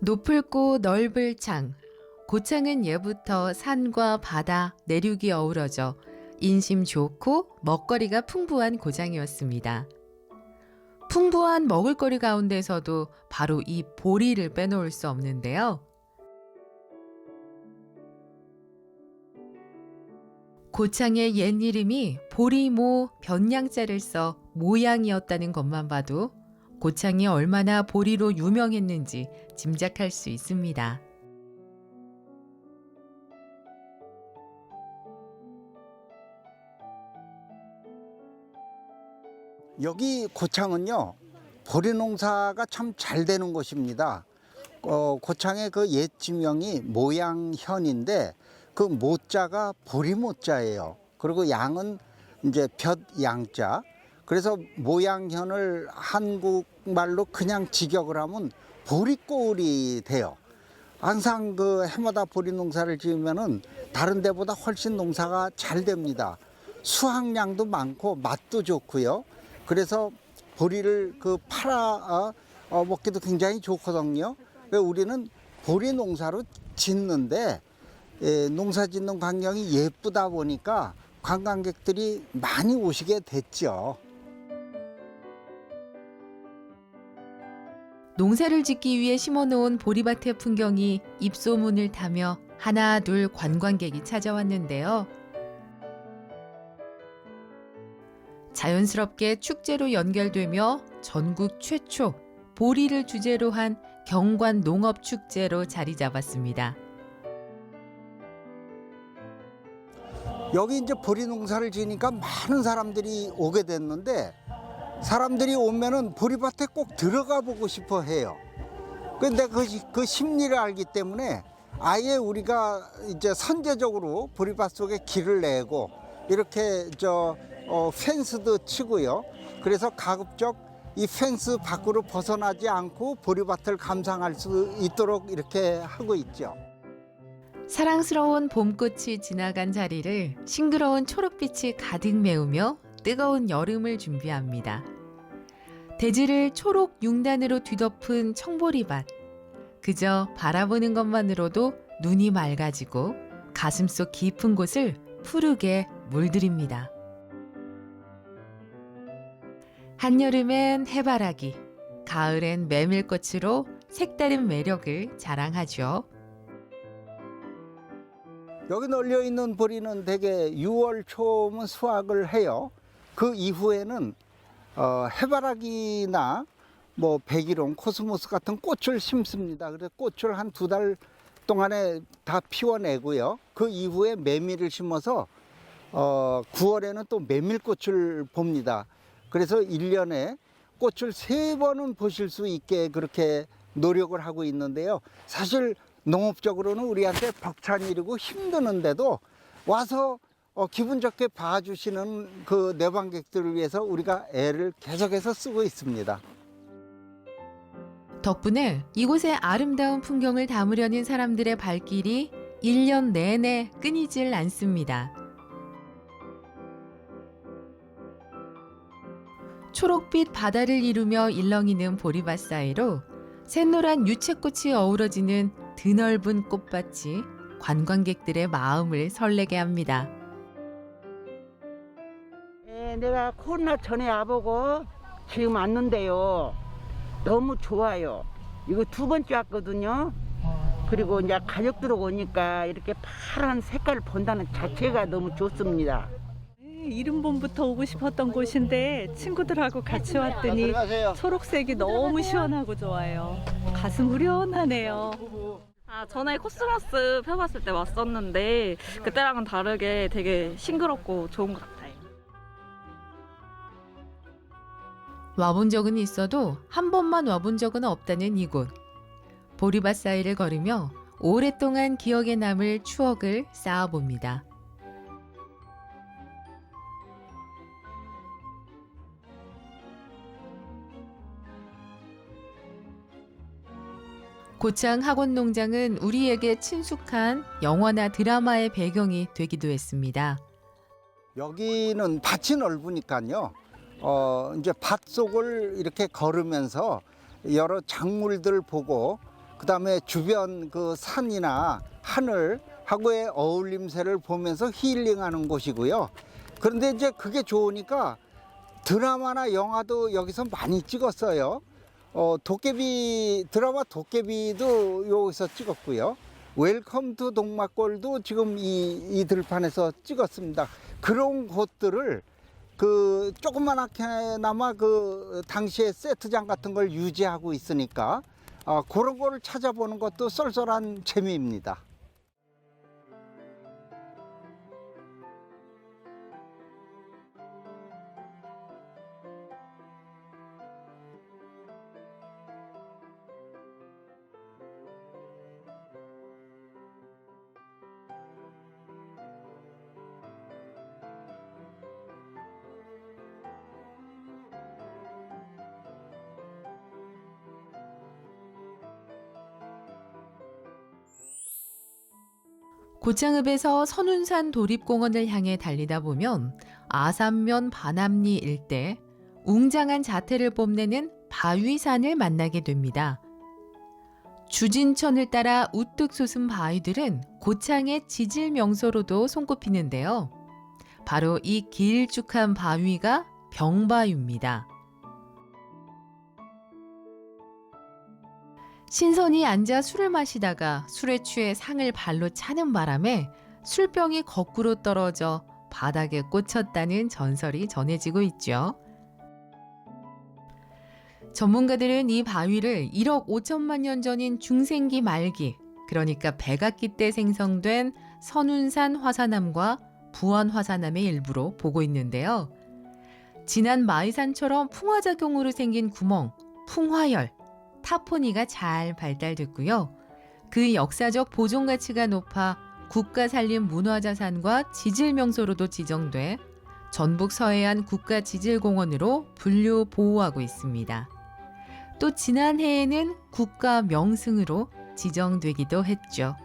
높을고 넓을 창. 고창은 예부터 산과 바다, 내륙이 어우러져 인심 좋고 먹거리가 풍부한 고장이었습니다. 풍부한 먹을거리 가운데서도 바로 이 보리를 빼놓을 수 없는데요. 고창의 옛 이름이 보리모 변양자를 써 모양이었다는 것만 봐도 고창이 얼마나 보리로 유명했는지 짐작할 수 있습니다. 여기 고창은요 보리 농사가 참 잘 되는 곳입니다. 어, 고창의 그 옛 지명이 모양현인데 그 모자가 보리 모자예요. 그리고 양은 이제 볕 양자. 그래서 모양현을 한국 말로 그냥 직역을 하면 보리꼴이 돼요. 항상 그 해마다 보리 농사를 지으면은 다른 데보다 훨씬 농사가 잘 됩니다. 수확량도 많고 맛도 좋고요. 그래서 보리를 그 팔아 어, 어, 먹기도 굉장히 좋거든요. 우리는 보리 농사로 짓는데 예, 농사 짓는 광경이 예쁘다 보니까 관광객들이 많이 오시게 됐죠. 농사를 짓기 위해 심어놓은 보리밭의 풍경이 입소문을 타며 하나 둘 관광객이 찾아왔는데요. 자연스럽게 축제로 연결되며 전국 최초 보리를 주제로 한 경관 농업 축제로 자리 잡았습니다. 여기 이제 보리 농사를 지으니까 많은 사람들이 오게 됐는데 사람들이 오면은 보리밭에 꼭 들어가 보고 싶어 해요. 근데 그, 그 심리를 알기 때문에 아예 우리가 이제 선제적으로 보리밭 속에 길을 내고 이렇게 저 어, 펜스도 치고요. 그래서 가급적 이 펜스 밖으로 벗어나지 않고 보리밭을 감상할 수 있도록 이렇게 하고 있죠. 사랑스러운 봄꽃이 지나간 자리를 싱그러운 초록빛이 가득 메우며 뜨거운 여름을 준비합니다. 대지를 초록 융단으로 뒤덮은 청보리밭. 그저 바라보는 것만으로도 눈이 맑아지고 가슴속 깊은 곳을 푸르게 물들입니다. 한여름엔 해바라기, 가을엔 메밀꽃으로 색다른 매력을 자랑하죠. 여기 널려 있는 보리는 대개 6월 초면 수확을 해요. 그 이후에는 어, 해바라기나 뭐 백일홍, 코스모스 같은 꽃을 심습니다. 그래서 꽃을 한 두 달 동안에 다 피워내고요. 그 이후에 메밀을 심어서 어, 9월에는 또 메밀꽃을 봅니다. 그래서 1년에 꽃을 세 번은 보실 수 있게 그렇게 노력을 하고 있는데요. 사실 농업적으로는 우리한테 벅찬 일이고 힘드는데도 와서 어, 기분 좋게 봐주시는 그 내방객들을 위해서 우리가 애를 계속해서 쓰고 있습니다. 덕분에 이곳의 아름다운 풍경을 담으려는 사람들의 발길이 1년 내내 끊이질 않습니다. 초록빛 바다를 이루며 일렁이는 보리밭 사이로 샛노란 유채꽃이 어우러지는 드넓은 꽃밭이 관광객들의 마음을 설레게 합니다. 예, 내가 코로나 전에 와보고 지금 왔는데요. 너무 좋아요. 이거 두 번째 왔거든요. 그리고 이제 가족들 오니까 이렇게 파란 색깔을 본다는 자체가 너무 좋습니다. 네, 이름봄부터 오고 싶었던 곳인데 친구들하고 같이 왔더니 초록색이 너무 시원하고 좋아요. 가슴 후련하네요. 아, 전에 코스모스 펴봤을 때 왔었는데 그때랑은 다르게 되게 싱그럽고 좋은 것 같아요. 와본 적은 있어도 한 번만 와본 적은 없다는 이곳. 보리밭 사이를 걸으며 오랫동안 기억에 남을 추억을 쌓아봅니다. 고창 학원 농장은 우리에게 친숙한 영화나 드라마의 배경이 되기도 했습니다. 여기는 밭이 넓으니까요. 어, 이제 밭 속을 이렇게 걸으면서 여러 작물들 보고 그 그다음에 주변 그 산이나 하늘 하고의 어울림새를 보면서 힐링하는 곳이고요. 그런데 이제 그게 좋으니까 드라마나 영화도 여기서 많이 찍었어요. 어, 도깨비 드라마 도깨비도 여기서 찍었고요. 웰컴 투 동막골도 지금 이, 이 들판에서 찍었습니다. 그런 곳들을 그 조그만하게나마 그 당시에 세트장 같은 걸 유지하고 있으니까 아, 그런 거를 찾아보는 것도 쏠쏠한 재미입니다. 고창읍에서 선운산 도립공원을 향해 달리다 보면 아산면 반암리 일대 웅장한 자태를 뽐내는 바위산을 만나게 됩니다. 주진천을 따라 우뚝 솟은 바위들은 고창의 지질 명소로도 손꼽히는데요. 바로 이 길쭉한 바위가 병바위입니다. 신선이 앉아 술을 마시다가 술에 취해 상을 발로 차는 바람에 술병이 거꾸로 떨어져 바닥에 꽂혔다는 전설이 전해지고 있죠. 전문가들은 이 바위를 1억 5천만 년 전인 중생기 말기, 그러니까 백악기 때 생성된 선운산 화산암과 부안 화산암의 일부로 보고 있는데요. 진한 마이산처럼 풍화작용으로 생긴 구멍, 풍화열, 타포니가 잘 발달됐고요. 그 역사적 보존 가치가 높아 국가산림 문화자산과 지질 명소로도 지정돼 전북 서해안 국가 지질공원으로 분류 보호하고 있습니다. 또 지난해에는 국가 명승으로 지정되기도 했죠.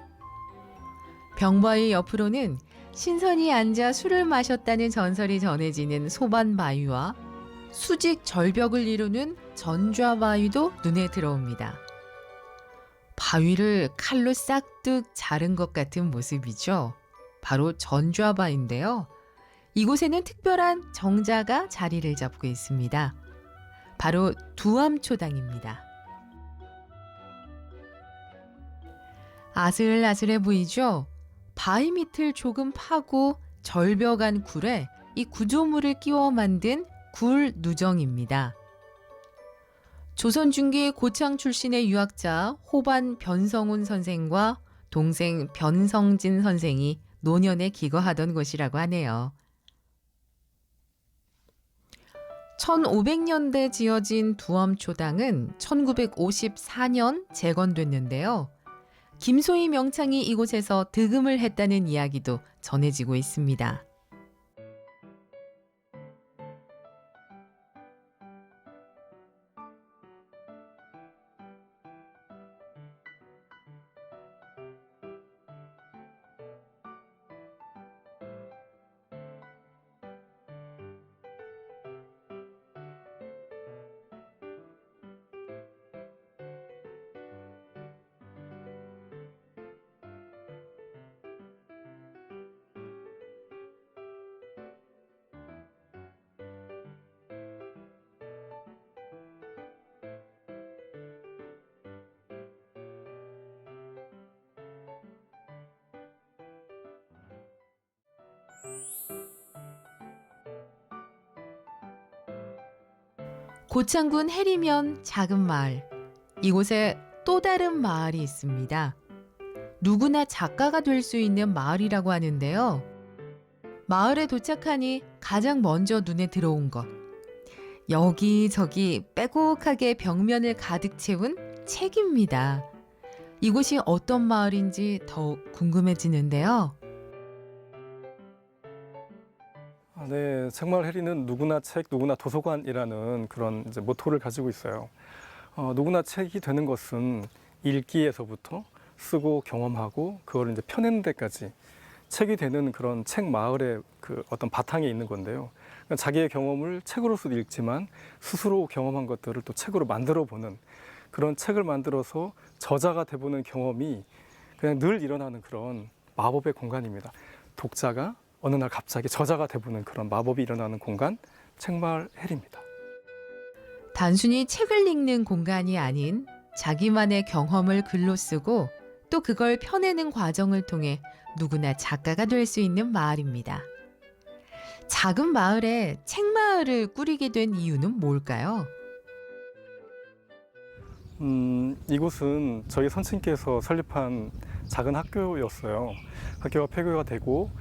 병바위 옆으로는 신선이 앉아 술을 마셨다는 전설이 전해지는 소반바위와 수직 절벽을 이루는 전좌바위도 눈에 들어옵니다. 바위를 칼로 싹둑 자른 것 같은 모습이죠. 바로 전좌바인데요. 이곳에는 특별한 정자가 자리를 잡고 있습니다. 바로 두암초당입니다. 아슬아슬해 보이죠? 바위 밑을 조금 파고 절벽안 굴에 이 구조물을 끼워 만든 굴 누정입니다. 조선 중기 고창 출신의 유학자 호반 변성훈 선생과 동생 변성진 선생이 노년에 기거하던 곳이라고 하네요. 1500년대 지어진 두엄초당은 1954년 재건됐는데요. 김소희 명창이 이곳에서 득음을 했다는 이야기도 전해지고 있습니다. 고창군 해리면 작은 마을. 이곳에 또 다른 마을이 있습니다. 누구나 작가가 될 수 있는 마을이라고 하는데요. 마을에 도착하니 가장 먼저 눈에 들어온 것. 여기저기 빼곡하게 벽면을 가득 채운 책입니다. 이곳이 어떤 마을인지 더욱 궁금해지는데요. 아, 네, 정말 해리는 누구나 책, 누구나 도서관이라는 그런 이제 모토를 가지고 있어요. 어, 누구나 책이 되는 것은 읽기에서부터 쓰고 경험하고 그걸 이제 펴내는 데까지 책이 되는 그런 책 마을의 그 어떤 바탕에 있는 건데요. 그러니까 자기의 경험을 책으로서 읽지만 스스로 경험한 것들을 또 책으로 만들어 보는 그런 책을 만들어서 저자가 돼보는 경험이 그냥 늘 일어나는 그런 마법의 공간입니다. 독자가 어느 날 갑자기 저자가 돼보는 그런 마법이 일어나는 공간, 책마을 헬입니다. 단순히 책을 읽는 공간이 아닌 자기만의 경험을 글로 쓰고 또 그걸 펴내는 과정을 통해 누구나 작가가 될 수 있는 마을입니다. 작은 마을에 책마을을 꾸리게 된 이유는 뭘까요? 음, 이곳은 저희 선생님께서 설립한 작은 학교였어요. 학교가 폐교가 되고,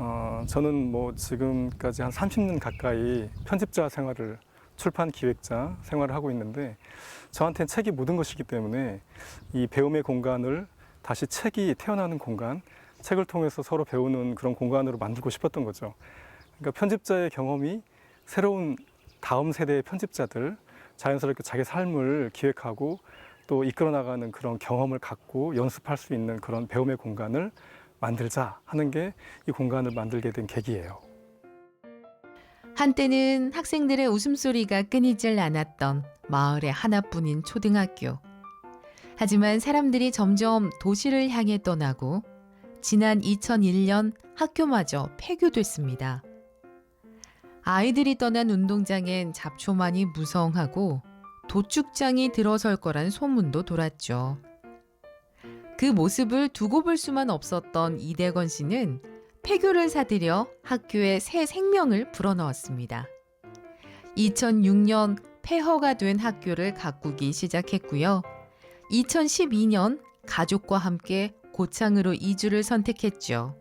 어, 저는 뭐 지금까지 한 30년 가까이 편집자 생활을, 출판 기획자 생활을 하고 있는데, 저한테는 책이 모든 것이기 때문에 이 배움의 공간을 다시 책이 태어나는 공간, 책을 통해서 서로 배우는 그런 공간으로 만들고 싶었던 거죠. 그러니까 편집자의 경험이 새로운 다음 세대의 편집자들, 자연스럽게 자기 삶을 기획하고 또 이끌어 나가는 그런 경험을 갖고 연습할 수 있는 그런 배움의 공간을 만들자 하는 게 이 공간을 만들게 된 계기예요. 한때는 학생들의 웃음소리가 끊이질 않았던 마을의 하나뿐인 초등학교. 하지만 사람들이 점점 도시를 향해 떠나고 지난 2001년 학교마저 폐교됐습니다. 아이들이 떠난 운동장엔 잡초만이 무성하고 도축장이 들어설 거란 소문도 돌았죠. 그 모습을 두고 볼 수만 없었던 이대건 씨는 폐교를 사들여 학교에 새 생명을 불어넣었습니다. 2006년 폐허가 된 학교를 가꾸기 시작했고요. 2012년 가족과 함께 고창으로 이주를 선택했죠.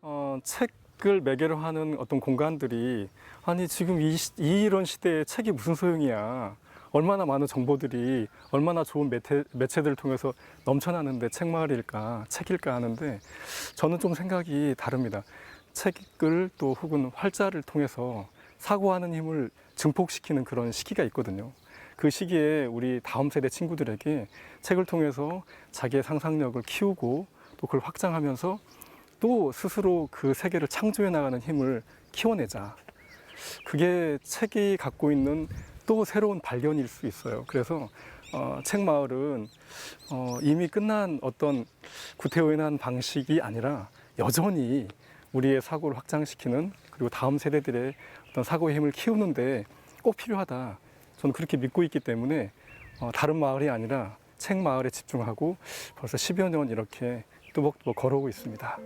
어, 책을 매개로 하는 어떤 공간들이 아니 지금 이, 시- 이 이런 시대에 책이 무슨 소용이야. 얼마나 많은 정보들이 얼마나 좋은 매체, 매체들을 통해서 넘쳐나는데 책마을일까 책일까 하는데 저는 좀 생각이 다릅니다. 책을 또 혹은 활자를 통해서 사고하는 힘을 증폭시키는 그런 시기가 있거든요. 그 시기에 우리 다음 세대 친구들에게 책을 통해서 자기의 상상력을 키우고 또 그걸 확장하면서 또 스스로 그 세계를 창조해 나가는 힘을 키워내자. 그게 책이 갖고 있는 또 새로운 발견일 수 있어요. 그래서 어, 책 마을은 어, 이미 끝난 어떤 구태의연한 방식이 아니라 여전히 우리의 사고를 확장시키는 그리고 다음 세대들의 어떤 사고의 힘을 키우는데 꼭 필요하다. 저는 그렇게 믿고 있기 때문에 어, 다른 마을이 아니라 책 마을에 집중하고 벌써 10여 년 이렇게 뚜벅뚜벅 걸어오고 있습니다.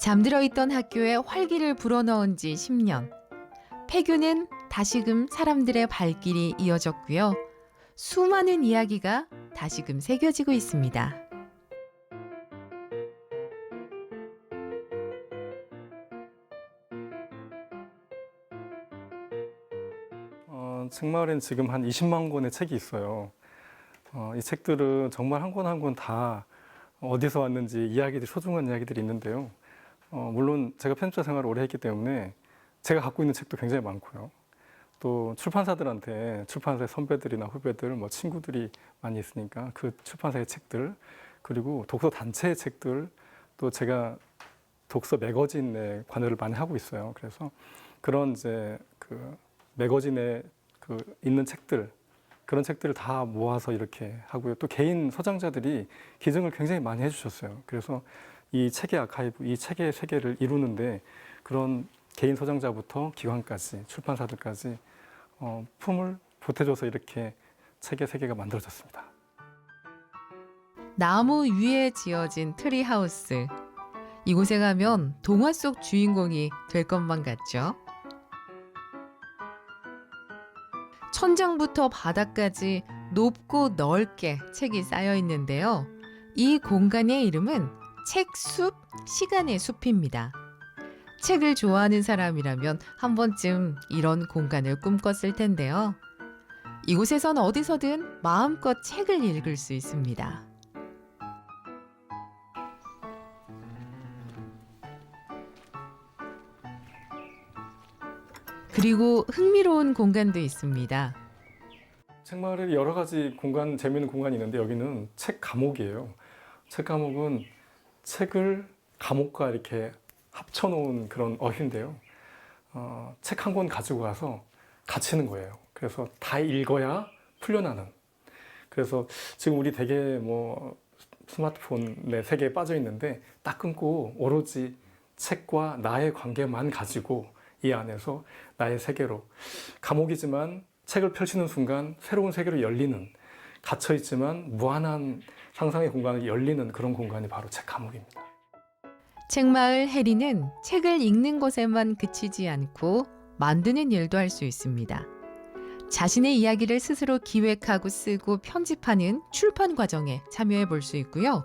잠들어 있던 학교에 활기를 불어넣은 지 10년. 폐교는 다시금 사람들의 발길이 이어졌고요. 수많은 이야기가 다시금 새겨지고 있습니다. 어, 책마을엔 지금 한 20만 권의 책이 있어요. 어, 이 책들은 정말 한 권 한 권 다 어디서 왔는지 이야기들이 소중한 이야기들이 있는데요. 어, 물론 제가 편집자 생활을 오래 했기 때문에 제가 갖고 있는 책도 굉장히 많고요. 또 출판사들한테 출판사의 선배들이나 후배들, 뭐 친구들이 많이 있으니까 그 출판사의 책들 그리고 독서 단체의 책들 또 제가 독서 매거진에 관여를 많이 하고 있어요. 그래서 그런 이제 그 매거진에 그 있는 책들 그런 책들을 다 모아서 이렇게 하고요. 또 개인 서장자들이 기증을 굉장히 많이 해주셨어요. 그래서 이 책의 아카이브, 이 책의 세계를 이루는데 그런 개인 서장자부터 기관까지 출판사들까지 어, 품을 보태줘서 이렇게 책의 세계가 만들어졌습니다. 나무 위에 지어진 트리하우스. 이곳에 가면 동화 속 주인공이 될 것만 같죠? 천장부터 바닥까지 높고 넓게 책이 쌓여 있는데요. 이 공간의 이름은 책숲, 시간의 숲입니다. 책을 좋아하는 사람이라면 한 번쯤 이런 공간을 꿈꿨을 텐데요. 이곳에선 어디서든 마음껏 책을 읽을 수 있습니다. 그리고 흥미로운 공간도 있습니다. 책마을에 여러 가지 공간, 재미있는 공간이 있는데 여기는 책 감옥이에요. 책 감옥은 책을 감옥과 이렇게 합쳐놓은 그런 어휘인데요. 어, 책 한 권 가지고 가서 갇히는 거예요. 그래서 다 읽어야 풀려나는 그래서 지금 우리 되게 뭐 스마트폰의 세계에 빠져 있는데 딱 끊고 오로지 책과 나의 관계만 가지고 이 안에서 나의 세계로 감옥이지만 책을 펼치는 순간 새로운 세계로 열리는 갇혀 있지만 무한한 상상의 공간이 열리는 그런 공간이 바로 책 감옥입니다. 책마을 해리는 책을 읽는 것에만 그치지 않고 만드는 일도 할 수 있습니다. 자신의 이야기를 스스로 기획하고 쓰고 편집하는 출판 과정에 참여해 볼 수 있고요.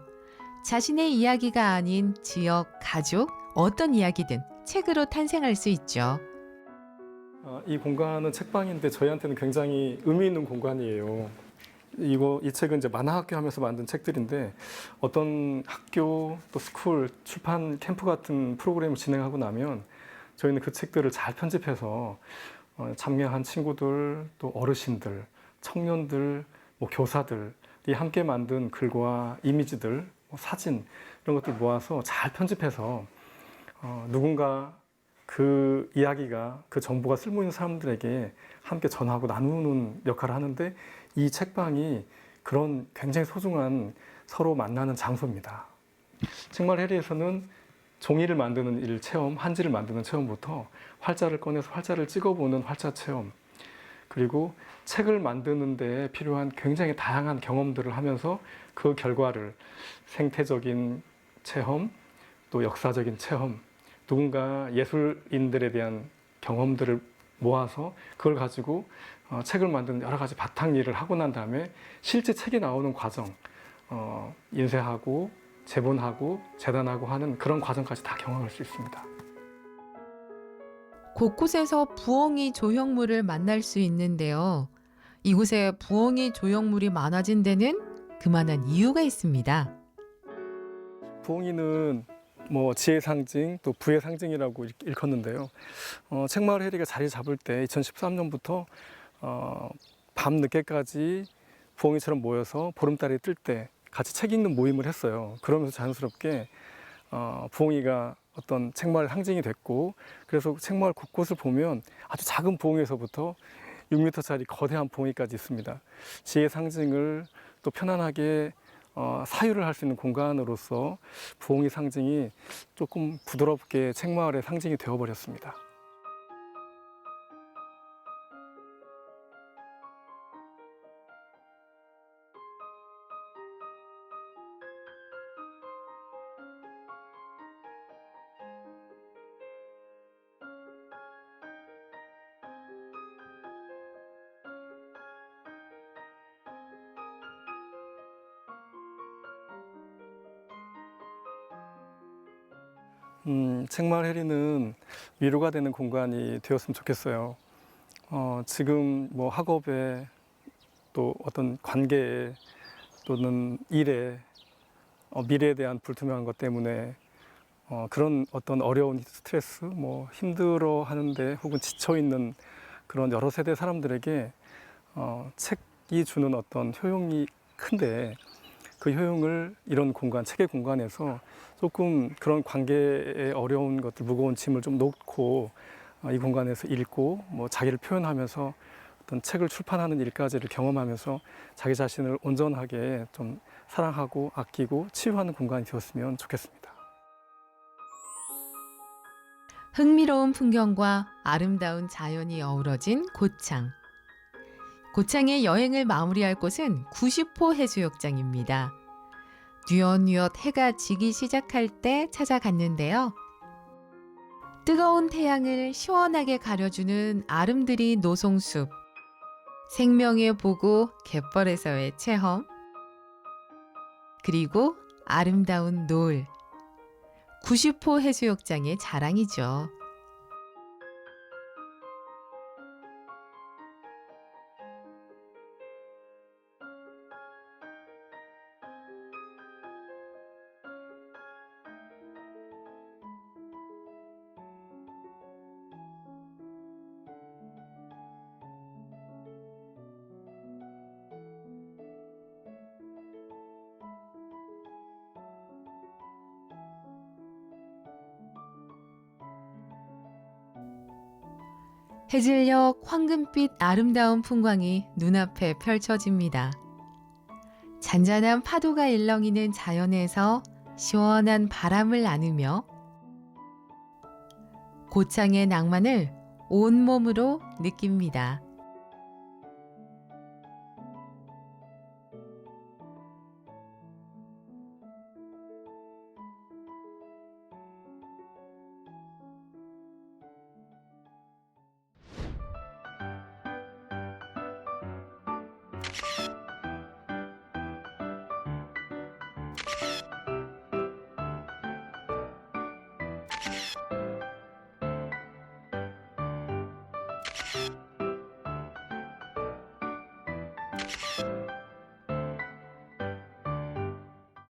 자신의 이야기가 아닌 지역, 가족, 어떤 이야기든 책으로 탄생할 수 있죠. 어, 이 공간은 책방인데 저희한테는 굉장히 의미 있는 공간이에요. 이거 이 책은 이제 만화학교 하면서 만든 책들인데 어떤 학교 또 스쿨 출판 캠프 같은 프로그램을 진행하고 나면 저희는 그 책들을 잘 편집해서 어, 참여한 친구들 또 어르신들 청년들 뭐 교사들이 함께 만든 글과 이미지들 뭐 사진 이런 것들 모아서 잘 편집해서 어, 누군가 그 이야기가 그 정보가 쓸모 있는 사람들에게 함께 전하고 나누는 역할을 하는데 이 책방이 그런 굉장히 소중한 서로 만나는 장소입니다. 책말 해리에서는 종이를 만드는 일 체험, 한지를 만드는 체험부터 활자를 꺼내서 활자를 찍어보는 활자 체험, 그리고 책을 만드는 데 필요한 굉장히 다양한 경험들을 하면서 그 결과를 생태적인 체험, 또 역사적인 체험, 누군가 예술인들에 대한 경험들을 모아서 그걸 가지고 어, 책을 만드는 여러 가지 바탕 일을 하고 난 다음에 실제 책이 나오는 과정, 어, 인쇄하고 제본하고 재단하고 하는 그런 과정까지 다 경험할 수 있습니다. 곳곳에서 부엉이 조형물을 만날 수 있는데요. 이곳에 부엉이 조형물이 많아진 데는 그만한 이유가 있습니다. 부엉이는 뭐 지혜의 상징 또 부의 상징이라고 일- 일컫는데요. 어, 책마을 해리가 자리 잡을 때 2013년부터 어, 밤 늦게까지 부엉이처럼 모여서 보름달이 뜰 때 같이 책 읽는 모임을 했어요. 그러면서 자연스럽게 어, 부엉이가 어떤 책마을 상징이 됐고 그래서 책마을 곳곳을 보면 아주 작은 부엉이에서부터 6m짜리 거대한 부엉이까지 있습니다. 지혜의 상징을 또 편안하게 어, 사유를 할 수 있는 공간으로서 부엉이 상징이 조금 부드럽게 책마을의 상징이 되어버렸습니다. 음, 책마을 해리는 위로가 되는 공간이 되었으면 좋겠어요. 어, 지금 뭐 학업에 또 어떤 관계에 또는 일에 어, 미래에 대한 불투명한 것 때문에 어, 그런 어떤 어려운 스트레스, 뭐 힘들어 하는데 혹은 지쳐 있는 그런 여러 세대 사람들에게 어, 책이 주는 어떤 효용이 큰데 그 효용을 이런 공간, 책의 공간에서 조금 그런 관계에 어려운 것들, 무거운 짐을 좀 놓고 어, 이 공간에서 읽고 뭐 자기를 표현하면서 어떤 책을 출판하는 일까지를 경험하면서 자기 자신을 온전하게 좀 사랑하고 아끼고 치유하는 공간이 되었으면 좋겠습니다. 흥미로운 풍경과 아름다운 자연이 어우러진 고창. 고창의 여행을 마무리할 곳은 90호 해수욕장입니다. 뉘엿뉘엿 해가 지기 시작할 때 찾아갔는데요. 뜨거운 태양을 시원하게 가려주는 아름드리 노송숲, 생명의 보고 갯벌에서의 체험, 그리고 아름다운 노을. 90호 해수욕장의 자랑이죠. 해질녘 황금빛 아름다운 풍광이 눈앞에 펼쳐집니다. 잔잔한 파도가 일렁이는 자연에서 시원한 바람을 나누며 고창의 낭만을 온몸으로 느낍니다.